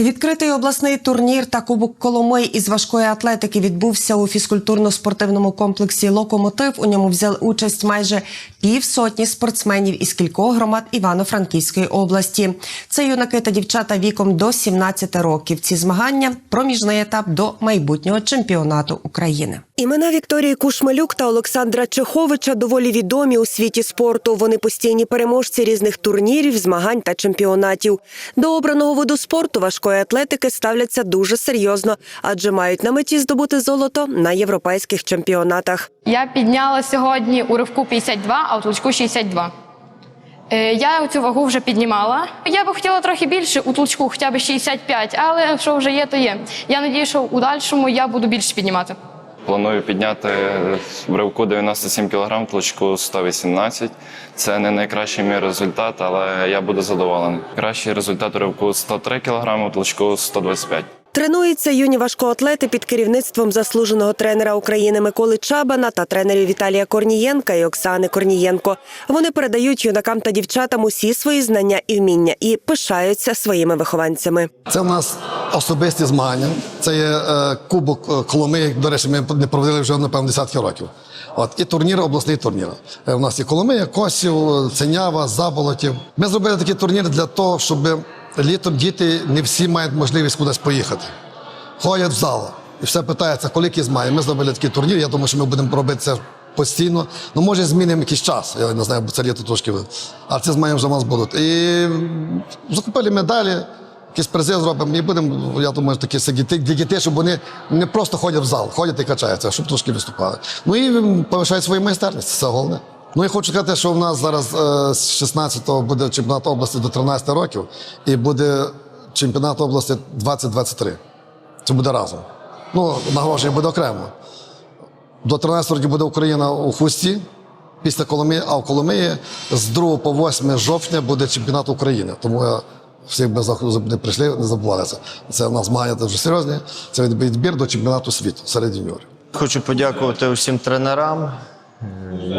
Відкритий обласний турнір та Кубок Коломий із важкої атлетики відбувся у фізкультурно-спортивному комплексі Локомотив. У ньому взяли участь майже півсотні спортсменів із кількох громад Івано-Франківської області. Це юнаки та дівчата віком до 17 років. Ці змагання проміжний етап до майбутнього чемпіонату України. Імена Вікторії Кушмалюк та Олександра Чеховича доволі відомі у світі спорту. Вони постійні переможці різних турнірів, змагань та чемпіонатів. До обраного виду спорту важкої атлетики ставляться дуже серйозно, адже мають на меті здобути золото на європейських чемпіонатах. Я підняла сьогодні у ривку 52, а у толчку 62. Е, Я цю вагу вже піднімала. Я би хотіла трохи більше у толчку, хоча б 65, але що вже є, то є. Я надію, що у дальшому я буду більше піднімати. Планую підняти в ривку 97 кг, в 118. Це не найкращий мій результат, але я буду задоволений. Кращий результат у ривку 103 кг, в 125. Тренуються юні важкоатлети під керівництвом заслуженого тренера України Миколи Чабана та тренерів Віталія Корнієнка і Оксани Корнієнко. Вони передають юнакам та дівчатам усі свої знання і вміння і пишаються своїми вихованцями. Це в нас особисті змагання. Це є е, кубок е, Коломиї. До речі, ми не проводили вже напевно десятки років. От і турнір, обласний турнір. Е, у нас є Коломия, Косів, Ценява, Заболотів. Ми зробили такий турнір для того, щоб літом діти не всі мають можливість кудись поїхати. Ходять в зал і все питається, коли якісь має. Ми зробили такий турнір. Я думаю, що ми будемо робити це постійно. Ну, може, змінимо якийсь час. Я не знаю, бо це літо трошки. А ці змагання вже у нас будуть. І закупили медалі. Якісь призи зробимо і будемо, я думаю, такі сидіти для дітей, щоб вони не просто ходять в зал, ходять і качаються, щоб трошки виступали. Ну і повишають свою майстерність, це головне. Ну і хочу сказати, що в нас зараз е, з 16-го буде чемпіонат області до 13 років, і буде чемпіонат області 2023. Це буде разом. Ну, нагородження буде окремо. До 13 років буде Україна у хусті після Коломиї, а в Коломиї з 2 по 8 жовтня буде чемпіонат України. Тому я всіх без заходу не прийшли, не забували це. Це у нас змагання дуже серйозні. Це відбір до чемпіонату світу серед юніорів. Хочу подякувати усім тренерам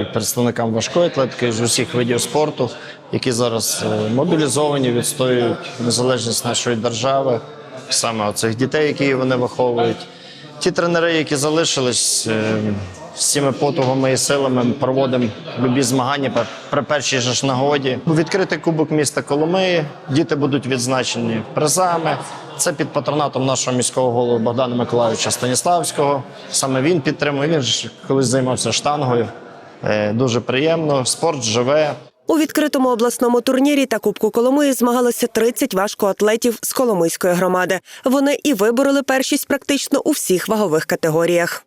і представникам важкої атлетики з усіх видів спорту, які зараз е, мобілізовані, відстоюють незалежність нашої держави, саме оцих дітей, які вони виховують. Ті тренери, які залишились е, всіми потугами і силами, проводимо любі змагання при- першій же ж нагоді. Відкритий кубок міста Коломиї. Діти будуть відзначені призами. Це під патронатом нашого міського голови Богдана Миколаївича Станіславського. Саме він підтримує. Він ж колись займався штангою. Е, Дуже приємно. Спорт живе. У відкритому обласному турнірі та Кубку Коломиї змагалося 30 важкоатлетів з Коломийської громади. Вони і вибороли першість практично у всіх вагових категоріях.